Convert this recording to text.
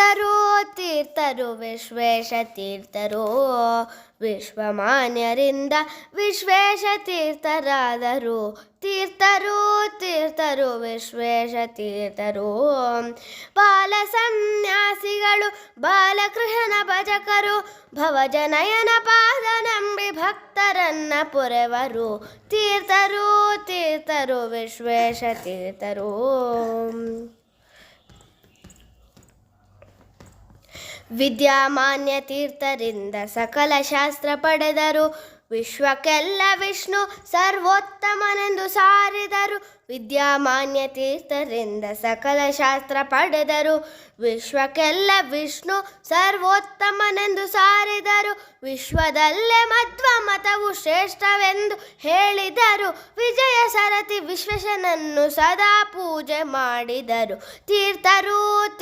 ತೀರ್ಥರು ತೀರ್ಥರು, ವಿಶ್ವೇಶ ತೀರ್ಥರು. ವಿಶ್ವಮಾನ್ಯರಿಂದ ವಿಶ್ವೇಶ ತೀರ್ಥರಾದರು. ತೀರ್ಥರು ತೀರ್ಥರು, ವಿಶ್ವೇಶ ತೀರ್ಥರು. ಬಾಲ ಸನ್ಯಾಸಿಗಳು ಬಾಲಕೃಷ್ಣ ಭಜಕರು, ಭವಜನಯನ ಪಾದ ನಂಬಿ ಭಕ್ತರನ್ನ ಪುರೆವರು. ತೀರ್ಥರು ತೀರ್ಥರು, ವಿಶ್ವೇಶ ತೀರ್ಥರು. ವಿದ್ಯಾಮಾನ್ಯ ತೀರ್ಥರಿಂದ ಸಕಲ ಶಾಸ್ತ್ರ ಪಡೆದರು. ವಿಶ್ವಕ್ಕೆಲ್ಲ ವಿಷ್ಣು ಸರ್ವೋತ್ತಮನೆಂದು ಸಾರಿದರು. ವಿದ್ಯಾಮಾನ್ಯ ತೀರ್ಥರಿಂದ ಸಕಲ ಶಾಸ್ತ್ರ ಪಡೆದರು. ವಿಶ್ವಕ್ಕೆಲ್ಲ ವಿಷ್ಣು ಸರ್ವೋತ್ತಮನೆಂದು ಸಾರಿದರು. ವಿಶ್ವದಲ್ಲೇ ಮಧ್ವ ಮತವು ಶ್ರೇಷ್ಠವೆಂದು ಹೇಳಿದರು. ವಿಜಯ ಸರತಿ ವಿಶ್ವೇಶನನ್ನು ಸದಾ ಪೂಜೆ ಮಾಡಿದರು. ತೀರ್ಥರು